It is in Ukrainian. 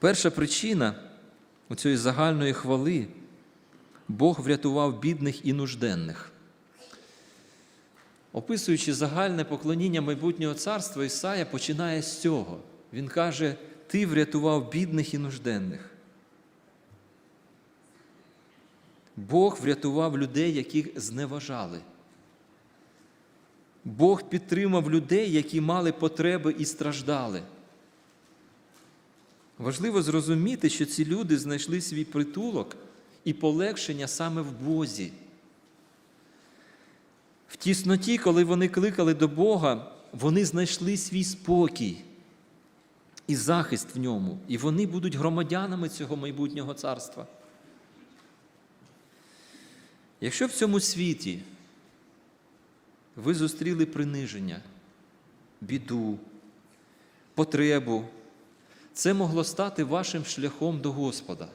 Перша причина у цієї загальної хвали Бог врятував бідних і нужденних. Описуючи загальне поклоніння майбутнього царства, Ісая починає з цього. Він каже: Ти врятував бідних і нужденних. Бог врятував людей, яких зневажали. Бог підтримав людей, які мали потреби і страждали. Важливо зрозуміти, що ці люди знайшли свій притулок і полегшення саме в Бозі. В тісноті, коли вони кликали до Бога, вони знайшли свій спокій і захист в ньому, і вони будуть громадянами цього майбутнього царства. Якщо в цьому світі ви зустріли приниження, біду, потребу, це могло стати вашим шляхом до Господа.